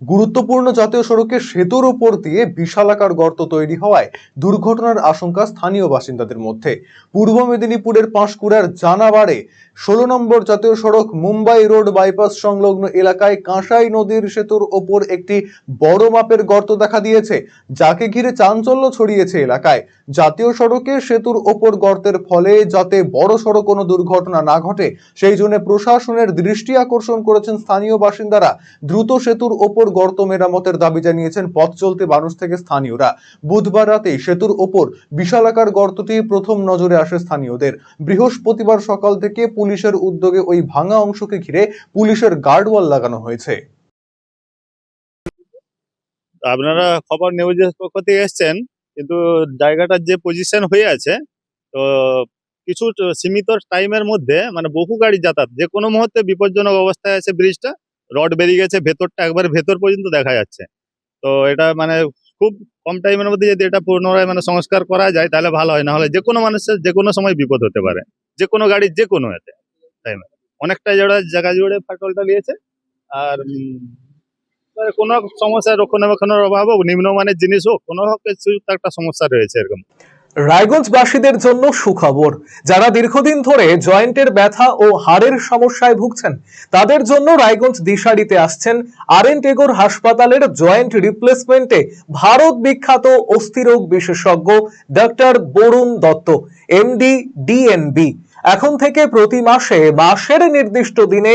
গুরুত্বপূর্ণ জাতীয় সড়কের সেতুর উপর দিয়ে বিশাল আকার গর্ত তৈরি হওয়ায় দুর্ঘটনার আশঙ্কা স্থানীয় বাসিন্দাদের মধ্যে। পূর্ব মেদিনীপুরের পাঁশকুড়ার জানাবাড়ে ষোলো নম্বর জাতীয় সড়ক মুম্বাই রোড বাইপাস সংলগ্ন এলাকায় কাঁসাই নদীর সেতুর ওপর একটি বড় মাপের গর্ত দেখা দিয়েছে, যাকে ঘিরে চাঞ্চল্য ছড়িয়েছে এলাকায়। জাতীয় সড়কে সেতুর ওপর গর্তের ফলে যাতে বড় সড়ো কোনো দুর্ঘটনা না ঘটে, সেই জন্য প্রশাসনের দৃষ্টি আকর্ষণ করেছেন স্থানীয় বাসিন্দারা। দ্রুত সেতুর ওপর গর্ত মেরামতের দাবি জানিয়েছেন পথ চলতে মানুষ থেকে স্থানীয়রা। বুধবার রাতে সেতুর ওপর বিশালাকার গর্তটি প্রথম নজরে আসে স্থানীয়দের। বৃহস্পতিবার সকাল থেকে পুলিশের উদ্যোগে ওই ভাঙা অংশকে ঘিরে পুলিশের গার্ডওয়াল লাগানো হয়েছে। আপনারা খবর নিউজের পক্ষ থেকে এসছেন, কিন্তু জায়গাটার যে পজিশন হয়ে আছে, তো কিছু সীমিত টাইমের মধ্যে মানে বহু গাড়ি যাতায়াত, যে কোনো মুহূর্তে বিপজ্জনক অবস্থায় আছে ব্রিজটা রড বেরিয়ে গেছে, ভেতরটা একবার ভেতর পর্যন্ত দেখা যাচ্ছে। তো এটা মানে খুব কম টাইমের মধ্যে যদি এটা পুনরায় মানে সংস্কার করা যায় তাহলে ভালো হয়। না হলে যে কোনো মানুষের যে কোনো সময় বিপদ হতে পারে। যে কোনো গাড়ির যে কোনো এতে টাইমে অনেকটা জোড়া জায়গা জুড়ে ফাটলটা নিয়েছে। আর উম, কোনো সমস্যা রক্ষণাবেক্ষণের অভাব হোক নিম্নমানের জিনিস হোক কোনো কিছু একটা সমস্যা রয়েছে এরকম। রায়গঞ্জবাসীদের জন্য সুখবর। যারা দীর্ঘদিন ধরে জয়েন্টের ব্যথা ও হাড়ের সমস্যায় ভুগছেন, তাদের জন্য রায়গঞ্জ দিশারিতে আসছেন আর এন টেগোর হাসপাতালের জয়েন্ট রিপ্লেসমেন্টে ভারত বিখ্যাত অস্থিরোগ বিশেষজ্ঞ doctor Barun Dutta, MD, DNB. এখন থেকে প্রতি মাসে মাসের নির্দিষ্ট দিনে